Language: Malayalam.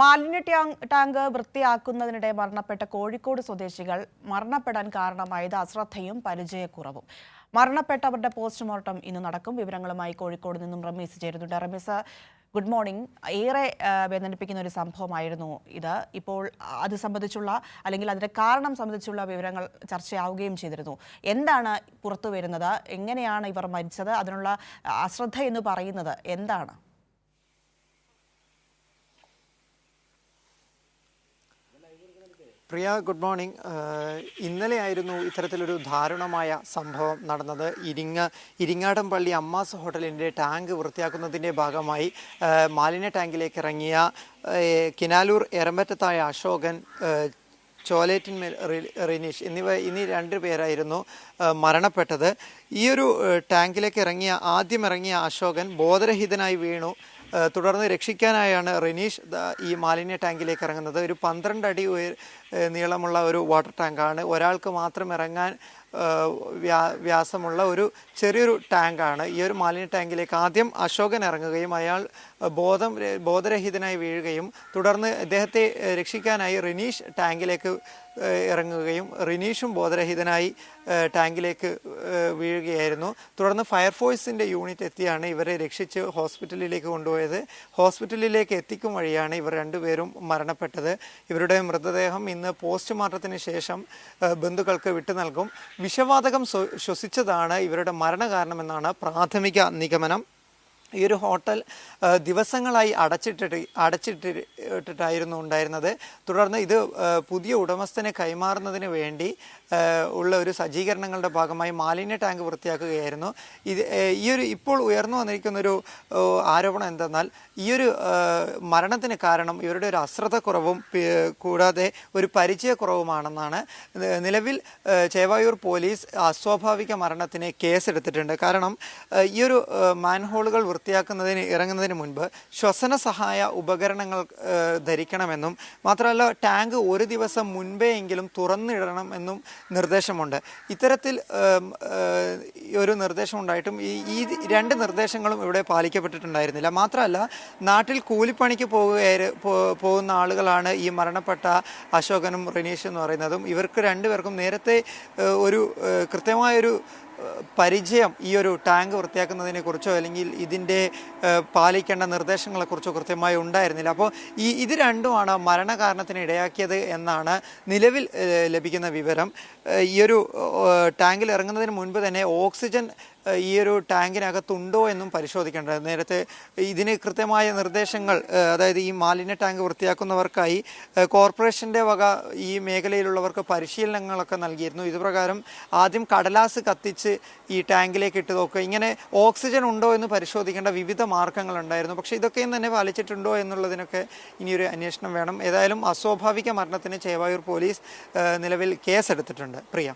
മാലിന്യ ടാങ്ക് വൃത്തിയാക്കുന്നതിനിടെ മരണപ്പെട്ട കോഴിക്കോട് സ്വദേശികൾ മരണപ്പെടാൻ കാരണമായത് അശ്രദ്ധയും പരിചയക്കുറവും. മരണപ്പെട്ടവരുടെ പോസ്റ്റ്മോർട്ടം ഇന്ന് നടക്കും. വിവരങ്ങളുമായി കോഴിക്കോട് നിന്നും റമീസ് ചേരുന്നുണ്ട്. Rameez good morning. ഏറെ വേദനിപ്പിക്കുന്ന ഒരു സംഭവമായിരുന്നു ഇത്. ഇപ്പോൾ അത് സംബന്ധിച്ചുള്ള അല്ലെങ്കിൽ അതിന്റെ കാരണം സംബന്ധിച്ചുള്ള വിവരങ്ങൾ ചർച്ചയാവുകയും ചെയ്തിരുന്നു. എന്താണ് പുറത്തു വരുന്നത്? എങ്ങനെയാണ് ഇവർ മരിച്ചത്? അതിനുള്ള അശ്രദ്ധ എന്ന് പറയുന്നത് എന്താണ്? Priya good morning. ഇന്നലെയായിരുന്നു ഇത്തരത്തിലൊരു ദാരുണമായ സംഭവം നടന്നത്. ഇരിങ്ങ ഇരിങ്ങാടംപള്ളി അമ്മാസ് ഹോട്ടലിന്റെ ടാങ്ക് വൃത്തിയാക്കുന്നതിന്റെ ഭാഗമായി മാലിന്യ ടാങ്കിലേക്ക് ഇറങ്ങിയ കിനാലൂർ എറമ്പറ്റത്തായ അശോകൻ ചോലേറ്റിൻ റിനീഷ് എന്നിവ ഇനി രണ്ട് പേരായിരുന്നു മരണപ്പെട്ടത്. ഈ ഒരു ടാങ്കിലേക്ക് ഇറങ്ങിയ ആദ്യം ഇറങ്ങിയ അശോകൻ ബോധരഹിതനായി വീണു. തുടർന്ന് രക്ഷിക്കാനായാണ് റിനീഷ് ഈ മാലിന്യ ടാങ്കിലേക്ക് ഇറങ്ങുന്നത്. ഒരു പന്ത്രണ്ട് അടി നീളമുള്ള ഒരു വാട്ടർ ടാങ്കാണ്. ഒരാൾക്ക് മാത്രം ഇറങ്ങാൻ വ്യാസമുള്ള ഒരു ചെറിയൊരു ടാങ്കാണ്. ഈ ഒരു മാലിന്യ ടാങ്കിലേക്ക് ആദ്യം അശോകൻ ഇറങ്ങുകയും അയാൾ ബോധം ബോധരഹിതനായി വീഴുകയും തുടർന്ന് അദ്ദേഹത്തെ രക്ഷിക്കാനായി റിനീഷ് ടാങ്കിലേക്ക് ഇറങ്ങുകയും റിനീഷും ബോധരഹിതനായി ടാങ്കിലേക്ക് വീഴുകയായിരുന്നു. തുടർന്ന് ഫയർഫോഴ്സിന്റെ യൂണിറ്റ് എത്തിയാണ് ഇവരെ രക്ഷിച്ച് ഹോസ്പിറ്റലിലേക്ക് കൊണ്ടുപോയത്. ഹോസ്പിറ്റലിലേക്ക് എത്തിക്കും വഴിയാണ് ഇവർ രണ്ടുപേരും മരണപ്പെട്ടത്. ഇവരുടെ മൃതദേഹം ഇന്ന് പോസ്റ്റ്മോർട്ടത്തിന് ശേഷം ബന്ധുക്കൾക്ക് വിട്ടു നൽകും വിഷവാതകം ശ്വസിച്ചതാണ് ഇവരുടെ മരണകാരണമെന്നാണ് പ്രാഥമിക നിഗമനം. ഈ ഒരു ഹോട്ടൽ ദിവസങ്ങളായി അടച്ചിട്ടിട്ട് അടച്ചിട്ടിട്ടിട്ടായിരുന്നു ഉണ്ടായിരുന്നത്. തുടർന്ന് ഇത് പുതിയ ഉടമസ്ഥനെ കൈമാറുന്നതിന് വേണ്ടി ഉള്ള ഒരു സജ്ജീകരണങ്ങളുടെ ഭാഗമായി മാലിന്യ ടാങ്ക് വൃത്തിയാക്കുകയായിരുന്നു. ഇത് ഈ ഒരു ഇപ്പോൾ ഉയർന്നു വന്നിരിക്കുന്ന ഒരു ആരോപണം എന്തെന്നാൽ ഈ ഒരു മരണത്തിന് കാരണം ഇവരുടെ ഒരു അശ്രദ്ധക്കുറവും കൂടാതെ ഒരു പരിചയക്കുറവുമാണെന്നാണ്. നിലവിൽ ചേവായൂർ പോലീസ് അസ്വാഭാവിക മരണത്തിന് കേസെടുത്തിട്ടുണ്ട്. കാരണം ഈ ഒരു മാൻഹോളുകൾ വൃത്തിയാക്കുന്നതിന് ഇറങ്ങുന്നതിന് മുൻപ് ശ്വസന സഹായ ഉപകരണങ്ങൾ ധരിക്കണമെന്നും മാത്രമല്ല ടാങ്ക് ഒരു ദിവസം മുൻപേ എങ്കിലും തുറന്നിടണം എന്നും നിർദ്ദേശമുണ്ട്. ഇത്തരത്തിൽ ഒരു നിർദ്ദേശം ഉണ്ടായിട്ടും ഈ ഈ രണ്ട് നിർദ്ദേശങ്ങളും ഇവിടെ പാലിക്കപ്പെട്ടിട്ടുണ്ടായിരുന്നില്ല. മാത്രമല്ല നാട്ടിൽ കൂലിപ്പണിക്ക് പോകുകയായി പോകുന്ന ആളുകളാണ് ഈ മരണപ്പെട്ട അശോകനും റിനീഷ് എന്ന് പറയുന്നതും. ഇവർക്ക് രണ്ടുപേർക്കും നേരത്തെ ഒരു കൃത്യമായൊരു പരിചയം ഈ ഒരു ടാങ്ക് വൃത്തിയാക്കുന്നതിനെ കുറിച്ചോ അല്ലെങ്കിൽ ഇതിന്റെ പാലിക്കേണ്ട നിർദ്ദേശങ്ങളെക്കുറിച്ചോ കൃത്യമായി ഉണ്ടായിരുന്നില്ല. അപ്പോൾ ഈ ഇത് രണ്ടുമാണ് മരണകാരണത്തിന് ഇടയാക്കിയത് എന്നാണ് നിലവിൽ ലഭിക്കുന്ന വിവരം. ഈ ഒരു ടാങ്കിൽ ഇറങ്ങുന്നതിന് മുൻപ് തന്നെ ഓക്സിജൻ ഈ ഒരു ടാങ്കിനകത്തുണ്ടോ എന്നും പരിശോധിക്കേണ്ടത് നേരത്തെ ഇതിന് കൃത്യമായ നിർദ്ദേശങ്ങൾ അതായത് ഈ മാലിന്യ ടാങ്ക് വൃത്തിയാക്കുന്നവർക്കായി കോർപ്പറേഷന്റെ വക ഈ മേഖലയിലുള്ളവർക്ക് പരിശീലനങ്ങളൊക്കെ നൽകിയിരുന്നു. ഇതുപ്രകാരം ആദ്യം കടലാസ് കത്തിച്ച് ഈ ടാങ്കിലേക്ക് ഇട്ട് നോക്കുക. ഇങ്ങനെ ഓക്സിജൻ ഉണ്ടോ എന്ന് പരിശോധിക്കേണ്ട വിവിധ മാർഗങ്ങളുണ്ടായിരുന്നു. പക്ഷേ ഇതൊക്കെയും തന്നെ പാലിച്ചിട്ടുണ്ടോ എന്നുള്ളതിനൊക്കെ ഇനിയൊരു അന്വേഷണം വേണം. ഏതായാലും അസ്വാഭാവിക മരണത്തിന് ചേവായൂർ പോലീസ് നിലവിൽ കേസെടുത്തിട്ടുണ്ട്. പ്രിയ.